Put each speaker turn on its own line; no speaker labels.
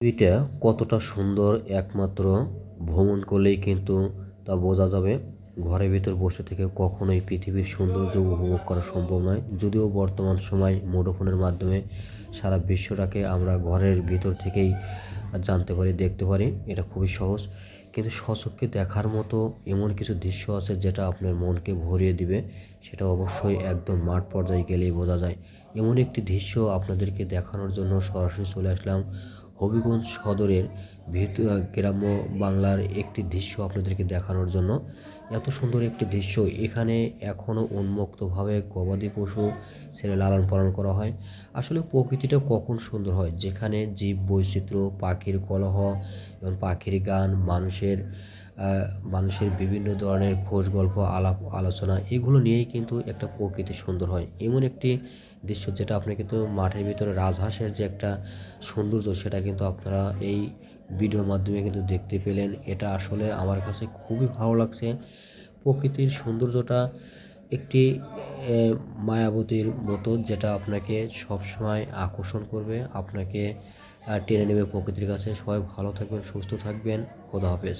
পৃথিবীটা কতটা সুন্দর একমাত্র ভ্রমণ করলেই কিন্তু তা বোঝা যাবে। ঘরের ভিতর বসে থেকে কখনোই পৃথিবীর সৌন্দর্য উপভোগ করা সম্ভব নয়। যদিও বর্তমান সময় মুঠোফোনের মাধ্যমে সারা বিশ্বটাকে আমরা ঘরের ভিতর থেকেই জানতে পারি, দেখতে পারি, এটা খুবই সহজ। কিন্তু স্বচক্ষে দেখার মতো এমন কিছু দৃশ্য আছে যেটা আপনার মনকে ভরিয়ে দিবে। সেটা অবশ্যই একদম মাঠ পর্যায়ে গেলেই বোঝা যায়। এমন একটি দৃশ্য আপনাদেরকে দেখানোর জন্য সরাসরি চলে আসলাম। হবিগঞ্জ সদরের ভিতর গ্রাম্য বাংলার একটি দৃশ্য আপনাদেরকে দেখানোর জন্য। এত সুন্দর একটি দৃশ্য। এখানে এখনও উন্মুক্তভাবে গবাদি পশু ছেলে লালন পালন করা হয়। আসলে প্রকৃতিটা কখন সুন্দর হয়? যেখানে জীব বৈচিত্র্য পাখির কলহ এবং পাখির গান, মানুষের মানুষের বিভিন্ন ধরনের খোঁজ, গল্প, আলাপ, আলোচনা, এগুলো নিয়েই কিন্তু একটা প্রকৃতি সুন্দর হয়। এমন একটি দৃশ্য যেটা আপনি কিন্তু মাঠের ভিতরে রাজহাঁসের যে একটা সৌন্দর্য, সেটা কিন্তু আপনারা এই ভিডিওর মাধ্যমে কিন্তু দেখতে পেলেন। এটা আসলে আমার কাছে খুবই ভালো লাগছে। প্রকৃতির সৌন্দর্যটা একটি মায়াবতীর মতো যেটা আপনাকে সবসময় আকর্ষণ করবে, আপনাকে টেনে নেবে প্রকৃতির কাছে। সবাই ভালো থাকবেন, সুস্থ থাকবেন। খোদা হাফেজ।